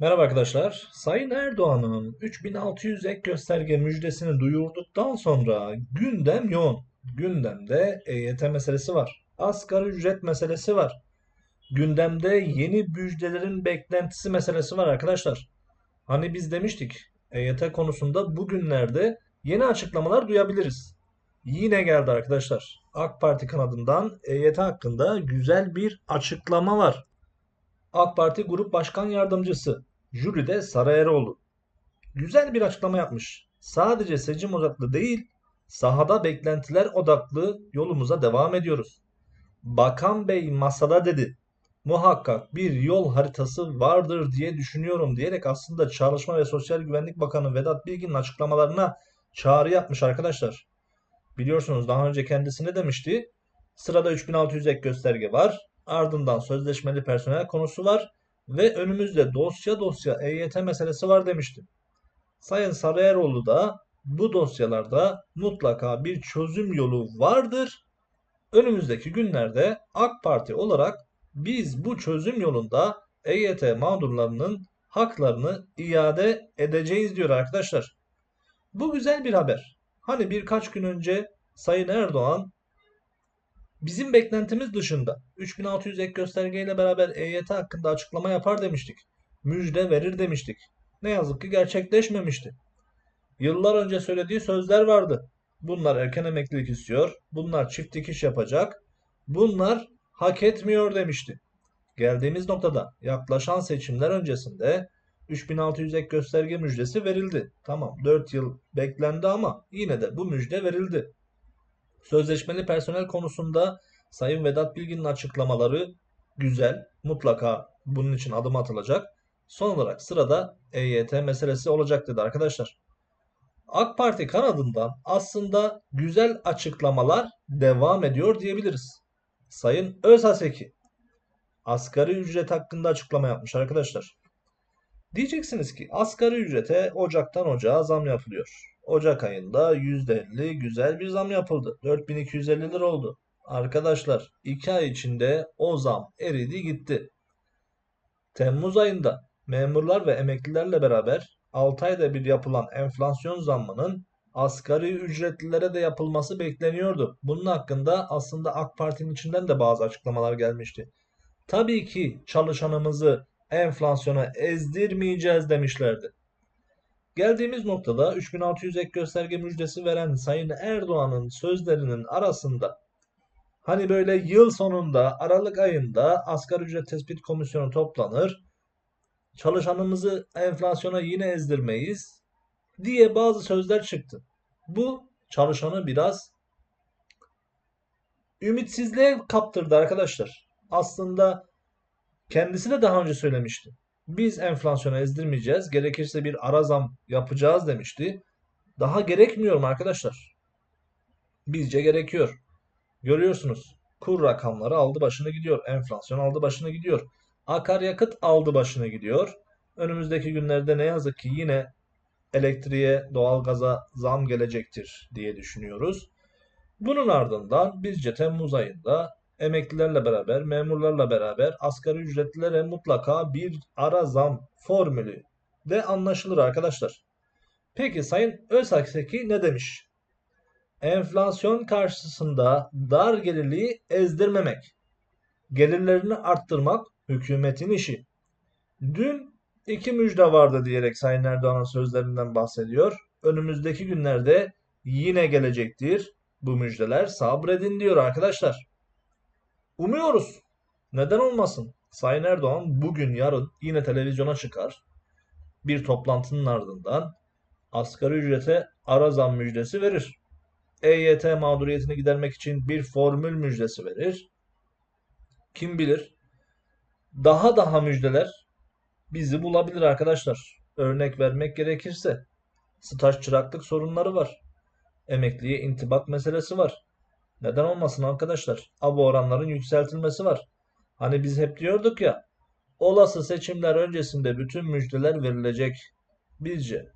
Merhaba arkadaşlar. Sayın Erdoğan'ın 3600 ek gösterge müjdesini duyurduktan sonra gündem yoğun. Gündemde EYT meselesi var. Asgari ücret meselesi var. Gündemde yeni müjdelerin beklentisi meselesi var arkadaşlar. Hani biz demiştik EYT konusunda bugünlerde yeni açıklamalar duyabiliriz. Yine geldi arkadaşlar. AK Parti kanadından EYT hakkında güzel bir açıklama var. AK Parti Grup Başkan Yardımcısı Jülide Sarayeroğlu güzel bir açıklama yapmış. Sadece seçim odaklı değil, sahada beklentiler odaklı yolumuza devam ediyoruz. Bakan Bey masada dedi. Muhakkak bir yol haritası vardır diye düşünüyorum diyerek aslında Çalışma ve Sosyal Güvenlik Bakanı Vedat Bilgin'in açıklamalarına çağrı yapmış arkadaşlar. Biliyorsunuz daha önce kendisine demişti. Sırada 3600 ek gösterge var. Ardından sözleşmeli personel konusu var ve önümüzde dosya dosya EYT meselesi var demiştim. Sayın Sarayeroğlu da bu dosyalarda mutlaka bir çözüm yolu vardır. Önümüzdeki günlerde AK Parti olarak biz bu çözüm yolunda EYT mağdurlarının haklarını iade edeceğiz diyor arkadaşlar. Bu güzel bir haber. Hani birkaç gün önce Sayın Erdoğan bizim beklentimiz dışında 3600 ek göstergeyle beraber EYT hakkında açıklama yapar demiştik. Müjde verir demiştik. Ne yazık ki gerçekleşmemişti. Yıllar önce söylediği sözler vardı. Bunlar erken emeklilik istiyor. Bunlar çift dikiş yapacak. Bunlar hak etmiyor demişti. Geldiğimiz noktada yaklaşan seçimler öncesinde 3600 ek gösterge müjdesi verildi. Tamam 4 yıl beklendi ama yine de bu müjde verildi. Sözleşmeli personel konusunda Sayın Vedat Bilgin'in açıklamaları güzel. Mutlaka bunun için adım atılacak. Son olarak sırada EYT meselesi olacak dedi arkadaşlar. AK Parti kanadından aslında güzel açıklamalar devam ediyor diyebiliriz. Sayın Özhaseki asgari ücret hakkında açıklama yapmış arkadaşlar. Diyeceksiniz ki asgari ücrete Ocak'tan Ocağa zam yapılıyor. Ocak ayında %50 güzel bir zam yapıldı. 4250 lira oldu. Arkadaşlar 2 ay içinde o zam eridi gitti. Temmuz ayında memurlar ve emeklilerle beraber 6 ayda bir yapılan enflasyon zammının asgari ücretlilere de yapılması bekleniyordu. Bunun hakkında aslında AK Parti'nin içinden de bazı açıklamalar gelmişti. Tabii ki çalışanımızı enflasyona ezdirmeyeceğiz demişlerdi. Geldiğimiz noktada 3600 ek gösterge müjdesi veren Sayın Erdoğan'ın sözlerinin arasında hani böyle yıl sonunda Aralık ayında asgari ücret tespit komisyonu toplanır. Çalışanımızı enflasyona yine ezdirmeyiz diye bazı sözler çıktı. Bu çalışanı biraz ümitsizliğe kaptırdı arkadaşlar. Aslında kendisi de daha önce söylemişti. Biz enflasyona ezdirmeyeceğiz. Gerekirse bir ara zam yapacağız demişti. Daha gerekmiyor mu arkadaşlar? Bizce gerekiyor. Görüyorsunuz. Kur rakamları aldı başını gidiyor. Enflasyon aldı başını gidiyor. Akaryakıt aldı başını gidiyor. Önümüzdeki günlerde ne yazık ki yine elektriğe, doğalgaza zam gelecektir diye düşünüyoruz. Bunun ardından bizce Temmuz ayında emeklilerle beraber, memurlarla beraber asgari ücretlilere mutlaka bir ara zam formülü de anlaşılır arkadaşlar. Peki Sayın Özhakseki ne demiş? Enflasyon karşısında dar gelirliği ezdirmemek, gelirlerini arttırmak hükümetin işi. Dün iki müjde vardı diyerek Sayın Erdoğan'ın sözlerinden bahsediyor. Önümüzdeki günlerde yine gelecektir bu müjdeler. Sabredin diyor arkadaşlar. Umuyoruz. Neden olmasın? Sayın Erdoğan bugün yarın yine televizyona çıkar. Bir toplantının ardından asgari ücrete ara zam müjdesi verir. EYT mağduriyetini gidermek için bir formül müjdesi verir. Kim bilir? Daha daha müjdeler bizi bulabilir arkadaşlar. Örnek vermek gerekirse staj çıraklık sorunları var. Emekliye intibak meselesi var. Neden olmasın arkadaşlar? Abo oranların yükseltilmesi var. Hani biz hep diyorduk ya olası seçimler öncesinde bütün müjdeler verilecek. Bizce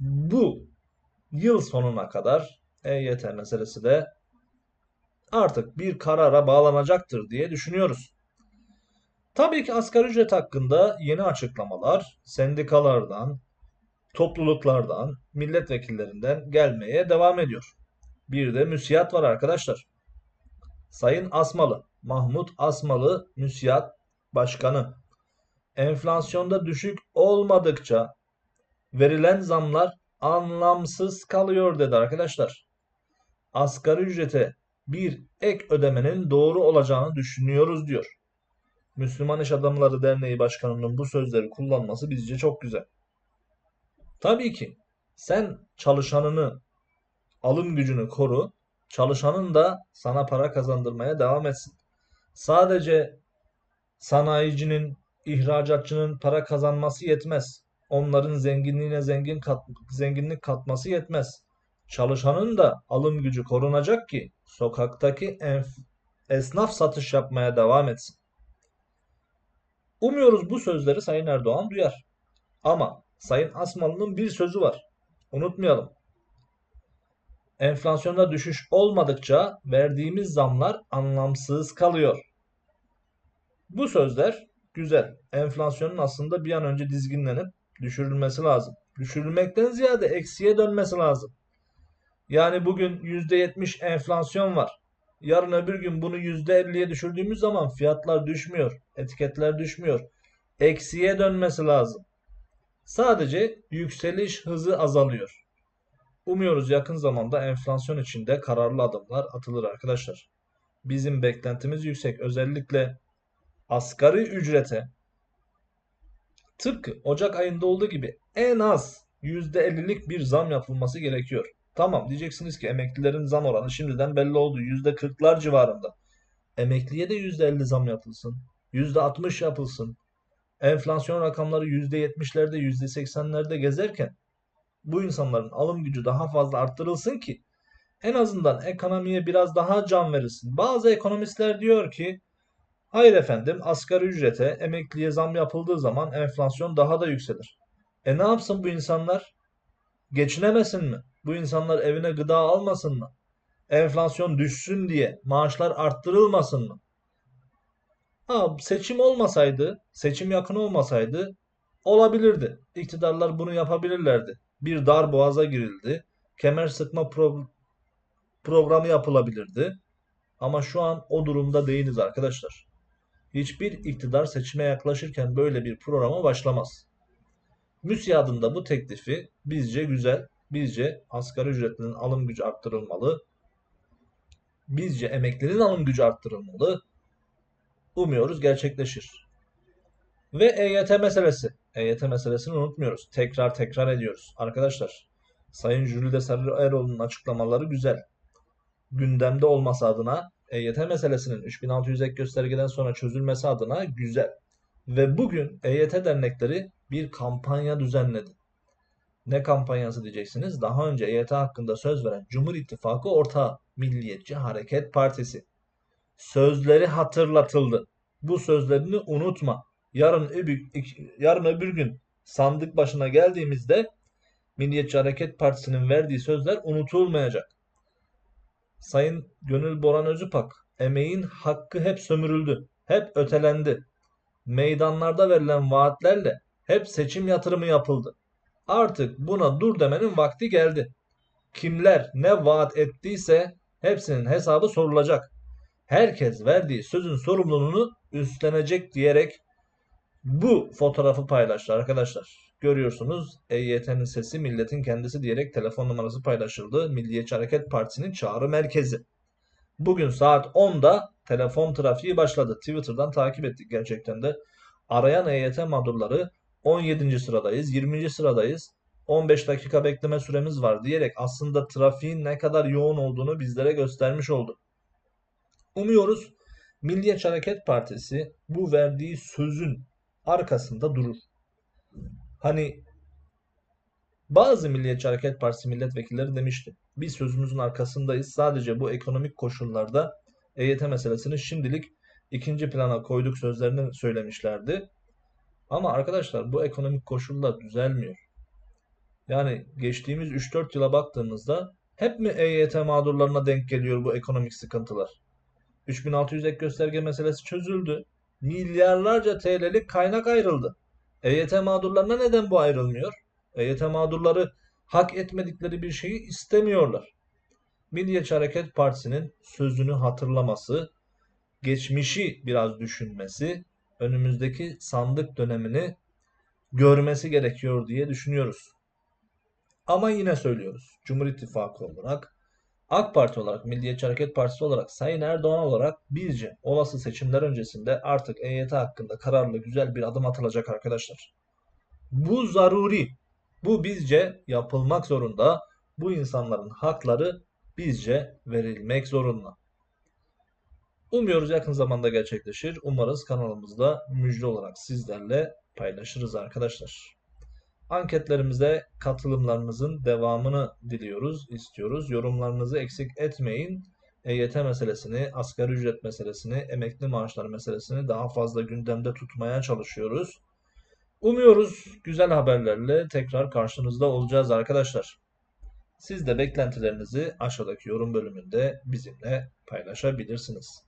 bu yıl sonuna kadar EYT meselesi de artık bir karara bağlanacaktır diye düşünüyoruz. Tabii ki asgari ücret hakkında yeni açıklamalar sendikalardan, topluluklardan, milletvekillerinden gelmeye devam ediyor. Bir de müsiyat var arkadaşlar. Sayın Asmalı, Mahmut Asmalı müsiyat başkanı. Enflasyonda düşük olmadıkça verilen zamlar anlamsız kalıyor dedi arkadaşlar. Asgari ücrete bir ek ödemenin doğru olacağını düşünüyoruz diyor. Müslüman İş Adamları Derneği Başkanı'nın bu sözleri kullanması bizce çok güzel. Tabii ki sen çalışanını, alım gücünü koru, çalışanın da sana para kazandırmaya devam etsin. Sadece sanayicinin, ihracatçının para kazanması yetmez. Onların zenginliğine zengin kat, zenginlik katması yetmez. Çalışanın da alım gücü korunacak ki sokaktaki enf, esnaf satış yapmaya devam etsin. Umuyoruz bu sözleri Sayın Erdoğan duyar. Ama Sayın Asmalı'nın bir sözü var. Unutmayalım. Enflasyonda düşüş olmadıkça verdiğimiz zamlar anlamsız kalıyor. Bu sözler güzel. Enflasyonun aslında bir an önce dizginlenip düşürülmesi lazım. Düşürülmekten ziyade eksiye dönmesi lazım. Yani bugün %70 enflasyon var. Yarın öbür gün bunu %50'ye düşürdüğümüz zaman fiyatlar düşmüyor. Etiketler düşmüyor. Eksiye dönmesi lazım. Sadece yükseliş hızı azalıyor. Umuyoruz yakın zamanda enflasyon içinde kararlı adımlar atılır arkadaşlar. Bizim beklentimiz yüksek. Özellikle asgari ücrete tıpkı Ocak ayında olduğu gibi en az %50'lik bir zam yapılması gerekiyor. Tamam diyeceksiniz ki emeklilerin zam oranı şimdiden belli oldu. %40'lar civarında. Emekliye de %50 zam yapılsın. %60 yapılsın. Enflasyon rakamları %70'lerde %80'lerde gezerken bu insanların alım gücü daha fazla arttırılsın ki en azından ekonomiye biraz daha can verilsin. Bazı ekonomistler diyor ki hayır efendim asgari ücrete emekliye zam yapıldığı zaman enflasyon daha da yükselir. E ne yapsın bu insanlar? Geçinemesin mi? Bu insanlar evine gıda almasın mı? Enflasyon düşsün diye maaşlar arttırılmasın mı? Ha, seçim olmasaydı, seçim yakın olmasaydı olabilirdi. İktidarlar bunu yapabilirlerdi. Bir dar boğaza girildi. Kemer sıkma pro programı yapılabilirdi. Ama şu an o durumda değiliz arkadaşlar. Hiçbir iktidar seçime yaklaşırken böyle bir programa başlamaz. MÜSİAD'ın bu teklifi bizce güzel. Bizce asgari ücretlinin alım gücü arttırılmalı. Bizce emeklinin alım gücü arttırılmalı. Umuyoruz gerçekleşir. Ve EYT meselesi. EYT meselesini unutmuyoruz. Tekrar tekrar ediyoruz. Arkadaşlar Sayın Jülide Sarı Eroğlu'nun açıklamaları güzel. Gündemde olması adına EYT meselesinin 3600 ek göstergeden sonra çözülmesi adına güzel. Ve bugün EYT dernekleri bir kampanya düzenledi. Ne kampanyası diyeceksiniz? Daha önce EYT hakkında söz veren Cumhur İttifakı Ortağı Milliyetçi Hareket Partisi. Sözleri hatırlatıldı. Bu sözlerini unutma. Yarın öbür, yarın öbür gün sandık başına geldiğimizde Milliyetçi Hareket Partisi'nin verdiği sözler unutulmayacak. Sayın Gönül Boran Özüpak, emeğin hakkı hep sömürüldü, hep ötelendi. Meydanlarda verilen vaatlerle hep seçim yatırımı yapıldı. Artık buna dur demenin vakti geldi. Kimler ne vaat ettiyse hepsinin hesabı sorulacak. Herkes verdiği sözün sorumluluğunu üstlenecek diyerek bu fotoğrafı paylaştı arkadaşlar. Görüyorsunuz EYT'nin sesi milletin kendisi diyerek telefon numarası paylaşıldı. Milliyetçi Hareket Partisi'nin çağrı merkezi. Bugün saat 10'da telefon trafiği başladı. Twitter'dan takip ettik gerçekten de. Arayan EYT mağdurları 17. sıradayız, 20. sıradayız. 15 dakika bekleme süremiz var diyerek aslında trafiğin ne kadar yoğun olduğunu bizlere göstermiş oldu. Umuyoruz Milliyetçi Hareket Partisi bu verdiği sözün arkasında durur. Hani bazı Milliyetçi Hareket Partisi milletvekilleri demişti. Biz sözümüzün arkasındayız. Sadece bu ekonomik koşullarda EYT meselesini şimdilik ikinci plana koyduk sözlerini söylemişlerdi. Ama arkadaşlar bu ekonomik koşullar düzelmiyor. Yani geçtiğimiz 3-4 yıla baktığımızda hep mi EYT mağdurlarına denk geliyor bu ekonomik sıkıntılar? 3600 ek gösterge meselesi çözüldü. Milyarlarca TL'lik kaynak ayrıldı. EYT mağdurlarına neden bu ayrılmıyor? EYT mağdurları hak etmedikleri bir şeyi istemiyorlar. Milliyetçi Hareket Partisi'nin sözünü hatırlaması, geçmişi biraz düşünmesi, önümüzdeki sandık dönemini görmesi gerekiyor diye düşünüyoruz. Ama yine söylüyoruz. Cumhur İttifakı olarak, AK Parti olarak, Milliyetçi Hareket Partisi olarak, Sayın Erdoğan olarak bizce olası seçimler öncesinde artık EYT hakkında kararlı güzel bir adım atılacak arkadaşlar. Bu zaruri. Bu bizce yapılmak zorunda. Bu insanların hakları bizce verilmek zorunda. Umuyoruz yakın zamanda gerçekleşir. Umarız kanalımızda müjde olarak sizlerle paylaşırız arkadaşlar. Anketlerimize katılımlarınızın devamını diliyoruz, istiyoruz. Yorumlarınızı eksik etmeyin. EYT meselesini, asgari ücret meselesini, emekli maaşları meselesini daha fazla gündemde tutmaya çalışıyoruz. Umuyoruz güzel haberlerle tekrar karşınızda olacağız arkadaşlar. Siz de beklentilerinizi aşağıdaki yorum bölümünde bizimle paylaşabilirsiniz.